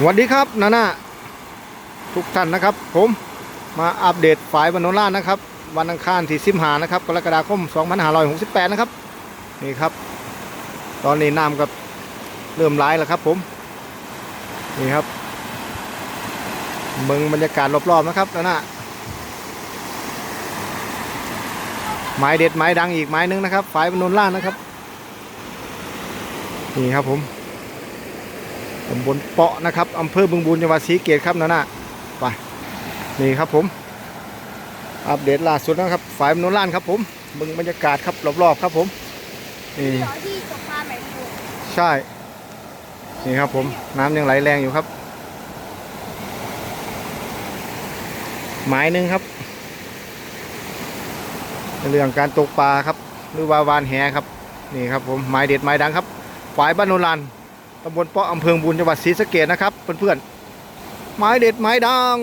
สวัสดีครับนาน่าทุกท่านนะครับ ผมมาอัปเดตฝ่ายบรรณล่านะครับ วันอังคารที่สิบหานะครับกรกฎาคม2568 นะครับ นี่ครับ ตอนนี้น้ำก็เริ่มร้ายแล้วครับ ผม นี่ครับเมืองบรรยากาศรอบๆนะครับนาน่าไม้เด็ดไม้ดังอีกไม้นึงนะครับฝ่ายบรรณล่านะครับ นี่ครับผม ตำบลเปาะนะครับอำเภอบึงบูรจังหวัดศรีเกตครับนั่นน่ะไปนี่ครับผม อัปเดตล่าสุดนะครับ ฝ่ายมโนล้านครับผมบึงบรรยากาศครับรอบๆครับผมนี่ที่ตกปลาไหมครูใช่นี่ครับผมน้ำยังไหลแรงอยู่ครับ หมายหนึ่งครับ เรื่องการตกปลาครับ หรือว่าวานแหครับ นี่ครับผมหมายเด็ดหมายดังครับ ฝ่ายบ้านโนลาน ตำบลเปาะอำเภอบุญจังหวัดศรีสะเกดนะครับเพื่อนๆไม้เด็ดไม้ดัง